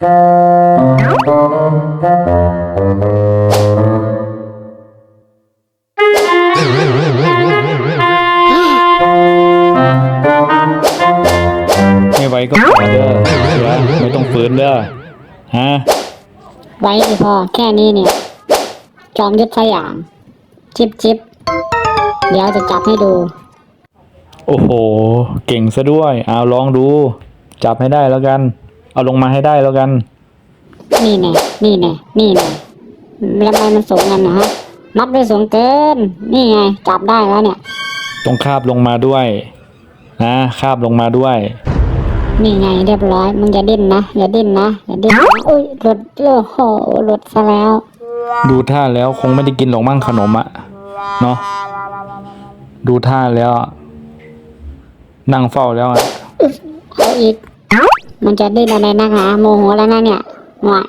ไม่ไหวก็ขอเด้อเสือไม่ต้องฝืนเด้อฮะไว้ดิพ่อแค่นี้เนี่ย จอมยุทธสยาม จิบจิบเดี๋ยวจะจับให้ดู โอ้โห เก่งซะด้วย เอาลองดู จับให้ได้แล้วกัน เอาลงมาให้ได้แล้วกัน นี่แน่นี่แน่นี่แน่แล้วทำไมมันสูงกันนะฮะ มัดไว้สูงเกิน นี่ไง จับได้แล้วเนี่ย ต้องคาบลงมาด้วย นะคาบลงมาด้วย นี่ไงเรียบร้อย มึงอย่าดิ้นนะ อย่าดิ้นนะ อย่าดิ้นนะอุ้ยหลุดโอ้โหหลุดซะแล้ว ดูท่าแล้วคงไม่ได้กินหรอกมั่งขนมอะเนาะ ดูท่าแล้วอะนั่งเฝ้าแล้วอะเอาอีก มันจะดิ้นอะไรนักหนาโมโหแล้วนะเนี่ยหน่อย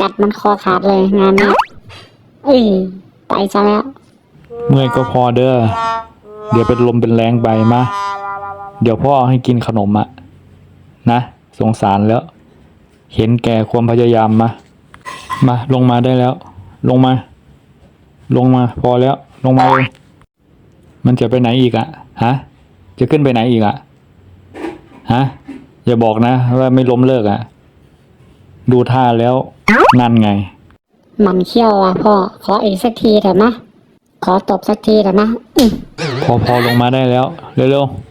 กัดมันคอขาดเลยงานนี้เอ้ยไปซะแล้ว เมื่อยก็พอเด้อ เดี๋ยวเป็นลมเป็นแรงไปมา เดี๋ยวพ่อให้กินขนมอะนะ สงสารแล้ว เห็นแก่ความพยายามมา มาลงมาได้แล้ว ลงมา ลงมาพอแล้ว ลงมาเลยมันจะไปไหนอีกอะฮะ จะขึ้นไปไหนอีกอะฮะ อย่าบอกนะ ว่าไม่ล้มเลิกอะดูท่าแล้วนั่นไงมันเขี้ยวอะพ่อ ขออีกสักทีเถอะนะ ขอตบสักทีเถอะนะอื้อพอพอลงมาได้แล้ว เร็วๆ